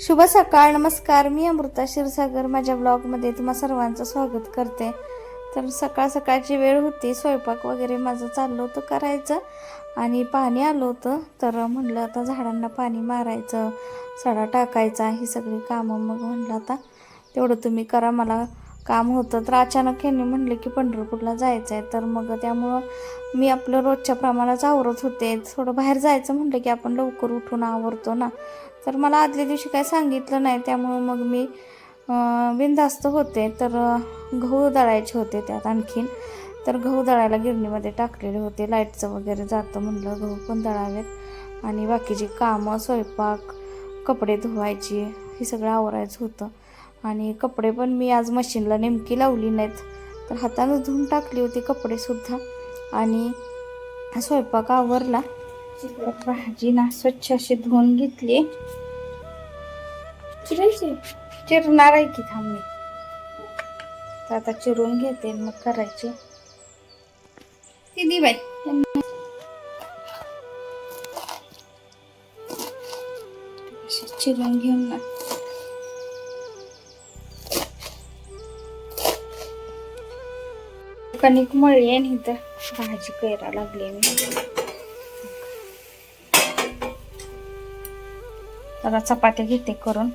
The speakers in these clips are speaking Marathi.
शुभ सकाळ नमस्कार. मी अमृता क्षीरसागर. माझ्या ब्लॉगमध्ये तुम्हा सर्वांचं स्वागत करते. तर सकाळ सकाळची वेळ होती. स्वयंपाक वगैरे माझं चाललं होतं करायचं आणि पाणी आलं होतं. तर म्हणलं आता झाडांना पाणी मारायचं सडा टाकायचा ही सगळी कामं मग म्हणलं आता तेवढं तुम्ही करा. मला काम होतं तर अचानक यांनी म्हणलं की पंढरपूरला जायचं आहे तर मग त्यामुळं मी आपलं रोजच्या प्रमाणात आवरत होते. थोडं बाहेर जायचं म्हटलं की आपण लवकर उठून आवरतो ना. तर मला आदल्या दिवशी काय सांगितलं नाही त्यामुळं मग मी बिनधास्त होते. तर गहू दळायचे होते त्यात आणखीन. तर गहू दळायला गिरणीमध्ये टाकलेले होते. लाईटचं वगैरे जातं म्हणलं गहू पण दळावेत. आणि बाकीची कामं स्वयंपाक कपडे धुवायची हे सगळं आवरायचं होतं. आणि कपडे पण मी आज मशीनला नेमकी लावली नाहीत. तर हातानं धुवून टाकली होती कपडेसुद्धा. आणि स्वयंपाक आवरला. भाजी ना स्वच्छ अशी धुवून घेतली. चिरणार आहे की थांबली तर आता चिरून घेते मग करायची. किती बाई. चिरून घेऊन ना. कणिक मळली आहे नाही तर भाजी कैरा लागली मी आता चपात्या घेते करून.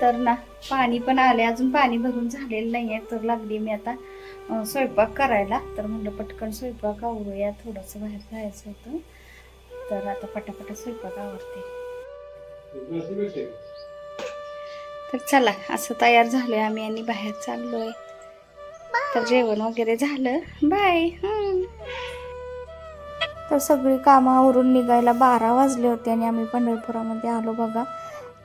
तर ना पाणी पण आले अजून पाणी भरून झालेलं नाही आहे तर लागली मी आता स्वयंपाक करायला. तर म्हणलं पटकन स्वयंपाक आवरूया थोडंसं बाहेर जायचं होतं. तर आता पटापटा स्वयंपाक आवडते तर चला असं तयार झालोय आम्ही आणि बाहेर चाललोय. तर जेवण वगैरे झालं. बाय तर सगळी कामावरून निघायला बारा वाजले होते आणि आम्ही पंढरपुरामध्ये आलो बघा.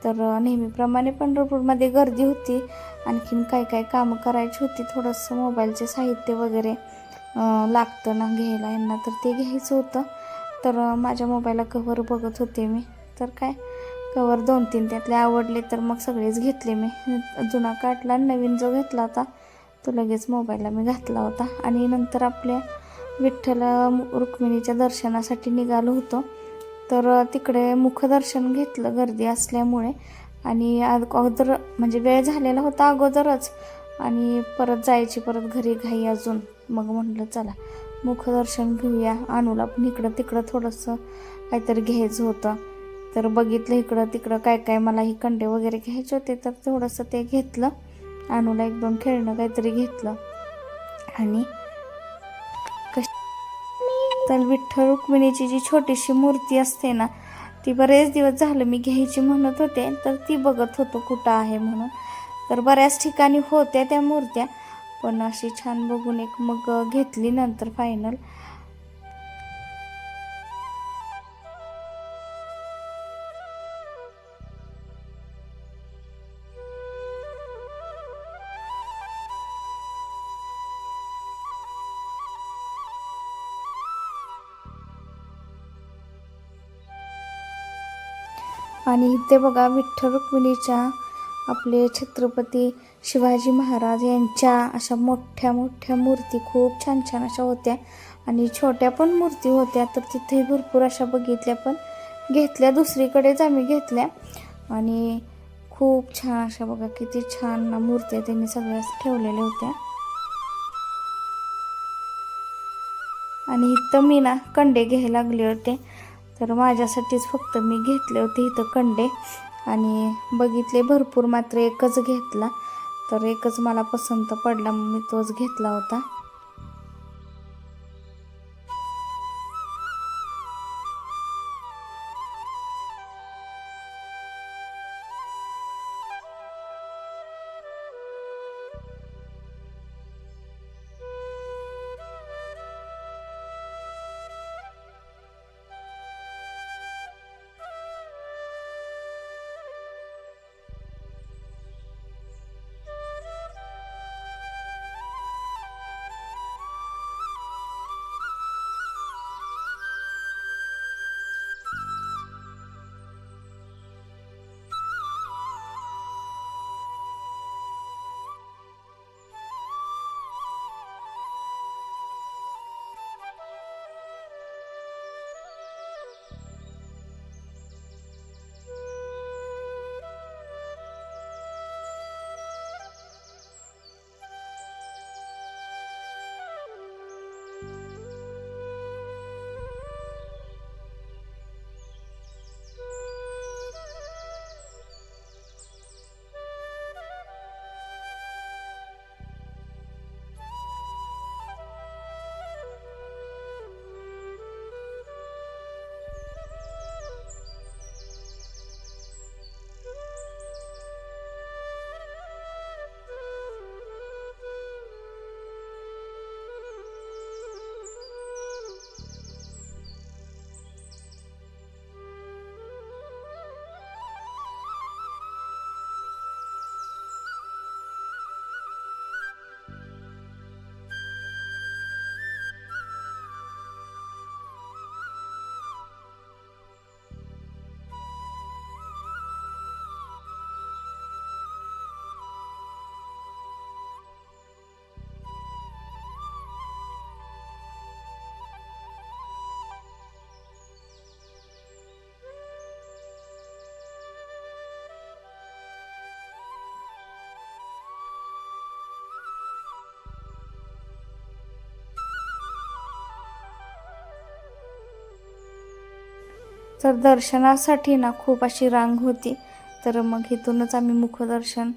तर नेहमीप्रमाणे पंढरपूरमध्ये गर्दी होती. आणखीन काय काय कामं करायची होती थोडंसं मोबाईलचे साहित्य वगैरे लागतं ना घ्यायला यांना तर ते घ्यायचं होतं. तर माझ्या मोबाईलला कवर बघत होते मी. तर काय कवर दोन तीन त्यातले आवडले तर मग सगळेच घेतले मी. जुना काढला आणि नवीन जो घेतला होता तो लगेच मोबाईलला मी घातला होता. आणि नंतर आपल्या विठ्ठल रुक्मिणीच्या दर्शनासाठी निघालो होतो. तर तिकडे मुखदर्शन घेतलं गर्दी असल्यामुळे आणि अगोदर म्हणजे वेळ झालेला होता अगोदरच. आणि परत जायची परत घरी घाई अजून. मग म्हटलं चला मुखदर्शन घेऊया. अनुला पण इकडं तिकडं थोडंसं काहीतरी घ्यायचं होतं. तर बघितलं इकडं तिकडं काय काय मला ही कंडे वगैरे घ्यायचे होते तर थोडंसं ते घेतलं. अनुला एक दोन खेळणं काहीतरी घेतलं. आणि तर विठ्ठल रुक्मिणीची जी छोटीशी मूर्ती असते ना ती बरेच दिवस झालं मी घ्यायची म्हणत होते तर ती बघत होतो कुठं आहे म्हणून. तर बऱ्याच ठिकाणी होत्या त्या मूर्त्या पण अशी छान बघून एक मग घेतली नंतर फायनल आणि इथे बघा विठ्ठल रुक्मिणीच्या आपले छत्रपती शिवाजी महाराज यांच्या अशा मोठ्या मोठ्या मूर्ती खूप छान छान अशा होत्या. आणि छोट्या पण मूर्ती होत्या तर तिथेही भरपूर अशा बघितल्या पण घेतल्या. दुसरीकडेच आम्ही घेतल्या. आणि खूप छान अशा बघा किती छान मूर्त्या त्यांनी सगळ्या ठेवलेल्या होत्या. आणि इथं मी ना कंडे घ्यायला लागले होते. तर माझ्यासाठीच फक्त मी घेतले होते इथं कंडे. आणि बघितले भरपूर मात्र एकच घेतला. तर एकच मला पसंत पडला मी तोच घेतला होता. तर दर्शनासाठी ना खूप अशी रांग होती. तर मग इथूनच आम्ही मुखदर्शन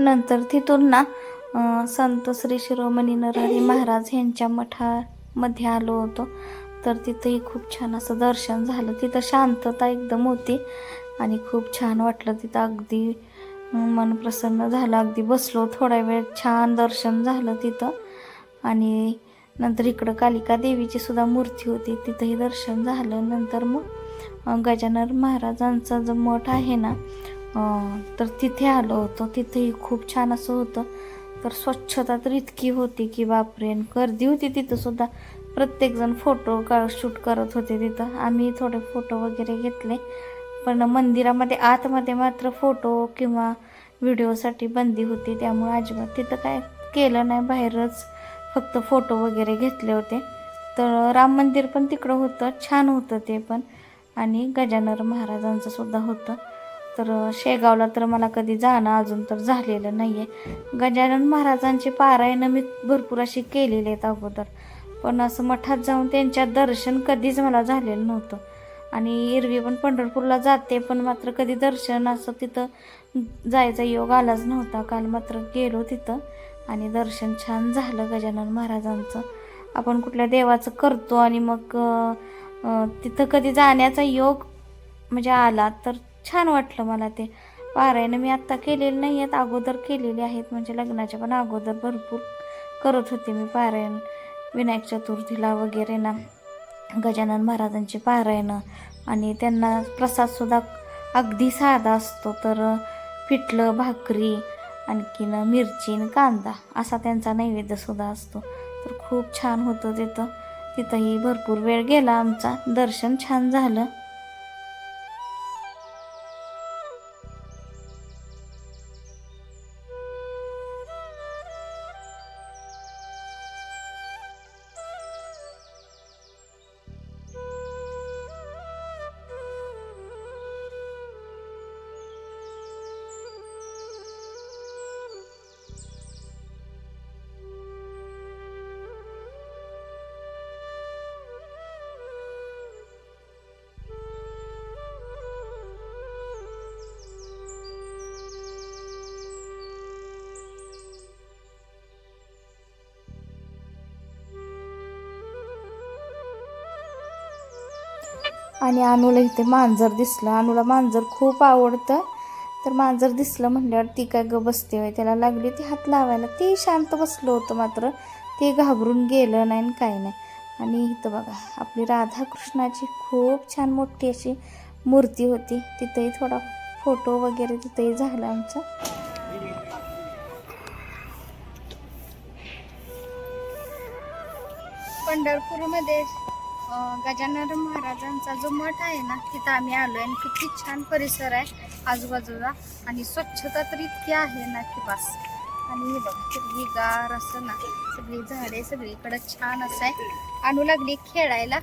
नंतर तिथून ना संत श्री शिरोमणी नरहरी महाराज यांच्या मठामध्ये आलो होतो. तर तिथंही खूप छान असं दर्शन झालं. तिथं शांतता एकदम होती आणि खूप छान वाटलं तिथं. अगदी मन प्रसन्न झालं. अगदी बसलो थोडा वेळ. छान दर्शन झालं तिथं. आणि नंतर इकडं कालिका देवीची सुद्धा मूर्ती होती. तिथंही दर्शन झालं. नंतर मग गजानन महाराजांचा जो मठ आहे ना तर तिथे आलो होतो. तिथेही खूप छान असं होतं. तर स्वच्छता तर इतकी होती की बापरे गर्दी होती तिथं सुद्धा. प्रत्येकजण फोटो का शूट करत होते तिथं. आम्ही थोडे फोटो वगैरे घेतले. पण मंदिरामध्ये आतमध्ये मात्र फोटो किंवा व्हिडिओसाठी बंदी होती. त्यामुळे अजिबात तिथं काय केलं नाही. बाहेरच फक्त फोटो वगैरे घेतले होते. तर राम मंदिर पण तिकडं होतं. छान होतं ते पण. आणि गजानन महाराजांचं सुद्धा होतं. तर शेगावला तर मला कधी जाणं अजून तर झालेलं नाही आहे गजानन महाराजांची पारायणं मी भरपूर अशी केलेली आहेत अगोदर. पण असं मठात जाऊन त्यांच्या दर्शन कधीच मला झालेलं नव्हतं. आणि एरवी पण पंढरपूरला जाते पण मात्र कधी दर्शन असं तिथं जायचा योग आलाच नव्हता. काल मात्र गेलो तिथं आणि दर्शन छान झालं गजानन महाराजांचं. आपण कुठल्या देवाचं करतो आणि मग तिथं कधी जाण्याचा योग म्हणजे आला तर छान वाटलं मला ते. पारायणं मी आत्ता केलेले नाही आहेत अगोदर केलेली आहेत. म्हणजे लग्नाच्या पण अगोदर भरपूर करत होते मी पारायण. विनायक चतुर्थीला वगैरे ना गजानन महाराजांची पारायणं आणि त्यांना प्रसादसुद्धा अगदी साधा असतो. तर पिठलं भाकरी आणखीन मिरची कांदा असा त्यांचा नैवेद्यसुद्धा असतो. तर खूप छान होतं तिथं. तिथंही भरपूर वेळ गेला आमचा. दर्शन छान झालं. आणि अनुला इथे मांजर दिसलं. अनुला मांजर खूप आवडतं. तर मांजर दिसलं म्हणल्यावर ती काय ग बसते होय? त्याला लागली ती हात लावायला. ती शांत बसलं होतं मात्र. ते घाबरून गेलं नाही आणि काय नाही. आणि इथं बघा आपली राधाकृष्णाची खूप छान मोठी अशी मूर्ती होती. तिथेही थोडा फोटो वगैरे तिथेही झाला आमचा. पंढरपूरमध्ये गजानन महाराजांचा जो मठ आहे ना तिथं आम्ही आलो आणि किती छान परिसर आहे आजूबाजूला. आणि स्वच्छता तर इतकी आहे ना की बस. आणि हे बघा सगळी गार असं ना सगळी झाडे सगळीकडं छान असं आहे. आणू लागली खेळायला.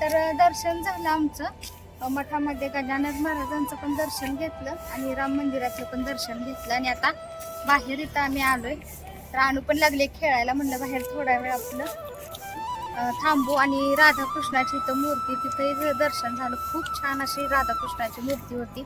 तर दर्शन झालं आमचं. मठामध्ये गजानन महाराजांचं पण दर्शन घेतलं आणि राम मंदिराचं पण दर्शन घेतलं. आणि आता बाहेर इथं आम्ही आलो आहे तर आणू पण लागले खेळायला म्हणलं बाहेर थोडा वेळ आपलं. थांबू आणि राधाकृष्णाची इथं मूर्ती तिथं दर्शन झालं. खूप छान अशी राधाकृष्णाची मूर्ती होती.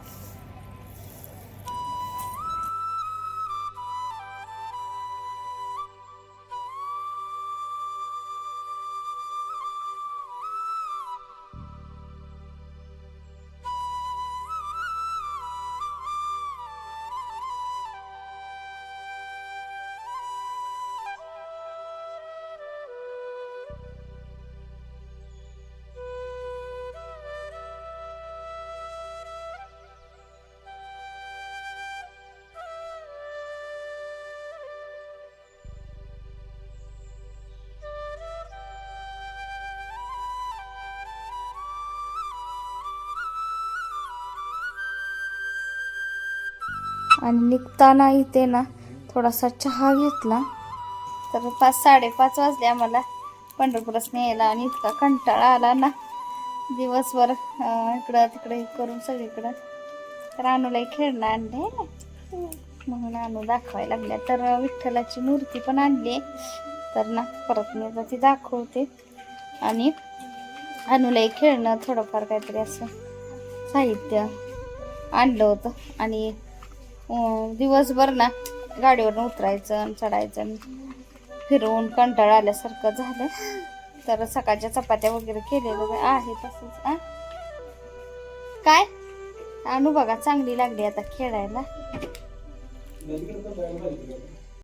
आणि निघताना इथे ना थोडासा चहा घेतला. तर पाच साडेपाच वाजले आम्हाला. पंढरपुरात न्यायला आणि इतका कंटाळा आला ना. दिवसभर इकडं तिकडं हे करून सगळीकडं. तर अनुलाही खेळणं आणले. म्हणून आणू दाखवायला लागल्या. तर विठ्ठलाची मूर्ती पण आणली. तर ना परत मी ती दाखवते. आणि अनुलाही खेळणं थोडंफार काहीतरी असं साहित्य आणलं होतं. आणि दिवसभर ना गाडीवरून उतरायचं आणि चढायचं. आणि फिरवून कंटाळ आल्यासारखं झालं. तर सकाळच्या चपात्या वगैरे केलेलं आहे तसंच आ? काय? आणू बघा चांगली लागली आता खेळायला.